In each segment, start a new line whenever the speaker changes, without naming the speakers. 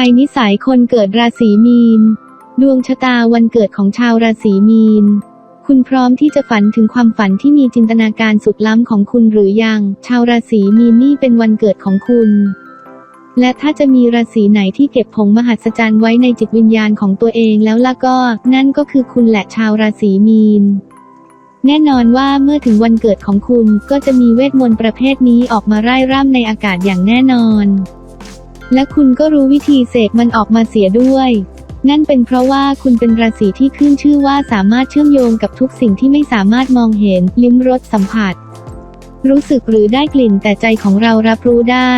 ายนิสัยคนเกิดราศีมีน ดวงชะตาวันเกิดของชาวราศีมีน คุณพร้อมที่จะฝันถึงความฝันที่มีจินตนาการสุดล้ำของคุณหรือยัง ชาวราศีมีนนี่เป็นวันเกิดของคุณ และถ้าจะมีราศีไหนที่เก็บผงมหัศจรรย์ไว้ในจิตวิญญาณของตัวเองแล้วล่ะก็ นั่นก็คือคุณแหละชาวราศีมีนแน่นอนว่าเมื่อถึงวันเกิดของคุณก็จะมีเวทมนต์ประเภทนี้ออกมาไร่ร่ำในอากาศอย่างแน่นอน และคุณก็รู้วิธีเสกมันออกมาเสียด้วย นั่นเป็นเพราะว่าคุณเป็นราศีที่ขึ้นชื่อว่าสามารถเชื่อมโยงกับทุกสิ่งที่ไม่สามารถมองเห็น ลิ้มรสสัมผัส รู้สึกหรือได้กลิ่นแต่ใจของเรารับรู้ได้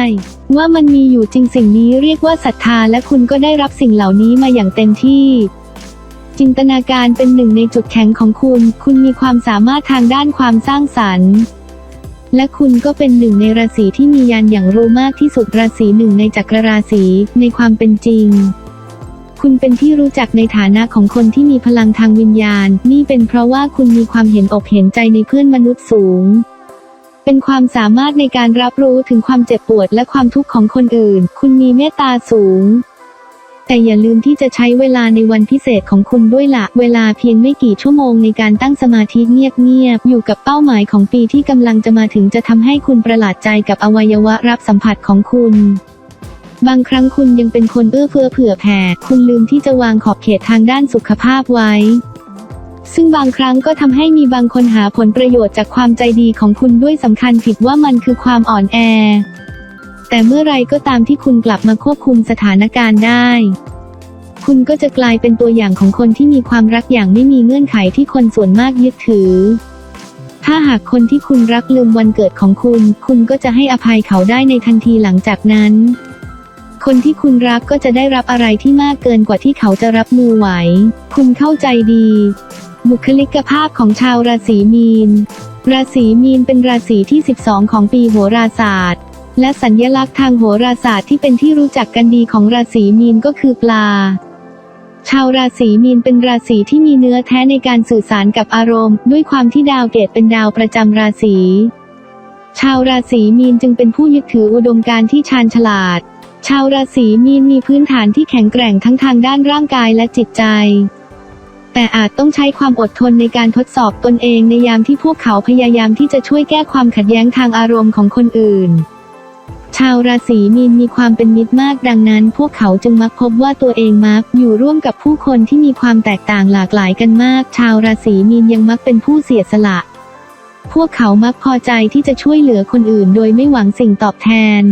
ว่ามันมีอยู่จริงสิ่งนี้เรียกว่าศรัทธาและคุณก็ได้รับสิ่งเหล่านี้มาอย่างเต็มที่จินตนาการเป็นหนึ่งในจุดแข็งของคุณ คุณมีความสามารถทางด้านความสร้างสรรค์ และคุณก็เป็นหนึ่งในราศีที่มียานอย่างรู้มากที่สุดราศีหนึ่งในจักรราศีในความเป็นจริง คุณเป็นที่รู้จักในฐานะของคนที่มีพลังทางวิญญาณ นี่เป็นเพราะว่าคุณมีความเห็นอกเห็นใจในเพื่อนมนุษย์สูง เป็นความสามารถในการรับรู้ถึงความเจ็บปวดและความทุกข์ของคนอื่น คุณมีเมตตาสูง แต่อย่าลืมที่จะใช้เวลาในวันพิเศษของคุณด้วยละ เวลาเพียงไม่กี่ชั่วโมงในการตั้งสมาธิเงียบๆ อยู่กับเป้าหมายของปีที่กำลังจะมาถึงจะทำให้คุณประหลาดใจกับอวัยวะรับสัมผัสของคุณบางครั้งคุณยังเป็นคนเอื้อเฟื้อเผื่อแผ่ คุณลืมที่จะวางขอบเขตทางด้านสุขภาพไว้ ซึ่งบางครั้งก็ทำให้มีบางคนหาผลประโยชน์จากความใจดีของคุณด้วยสำคัญผิดว่ามันคือความอ่อนแอ แต่เมื่อไรก็ตามที่คุณกลับมาควบคุมสถานการณ์ได้ คุณก็จะกลายเป็นตัวอย่างของคนที่มีความรักอย่างไม่มีเงื่อนไขที่คนส่วนมากยึดถือ ถ้าหากคนที่คุณรักลืมวันเกิดของคุณ คุณก็จะให้อภัยเขาได้ในทันทีหลังจากนั้น คนที่คุณรักก็จะได้รับอะไรที่มากเกินกว่าที่เขาจะรับมือไหว คุณเข้าใจดี บุคลิกภาพของชาวราศีมีน ราศีมีนเป็นราศีที่ 12 ของปีโหราศาสตร์ และสัญญลักษณ์ทางโหราศาสตร์ที่เป็นที่รู้จักกันดีของราศีมีนก็คือปลา ชาวราศีมีนเป็นราศีที่มีเนื้อแท้ในการสื่อสารกับอารมณ์ ด้วยความที่ดาวเกตเป็นดาวประจำราศีชาวราศีมีนจึงเป็นผู้ยึดถืออุดมการณ์ที่ชาญฉลาด ชาวราศีมีนมีพื้นฐานที่แข็งแกร่งทั้งทางด้านร่างกายและจิตใจ แต่อาจต้องใช้ความอดทนในการทดสอบตนเองในยามที่พวกเขาพยายามที่จะช่วยแก้ความขัดแย้งทางอารมณ์ของคนอื่น ชาวราศีมีนมีความเป็นมิตรมากดังนั้น พวกเขาจึงมักพบว่าตัวเองมักอยู่ร่วมกับผู้คนที่มีความแตกต่างหลากหลายกันมาก ชาวราศีมีนยังมักเป็นผู้เสียสละ พวกเขามักพอใจที่จะช่วยเหลือคนอื่น โดยไม่หวังสิ่งตอบแทน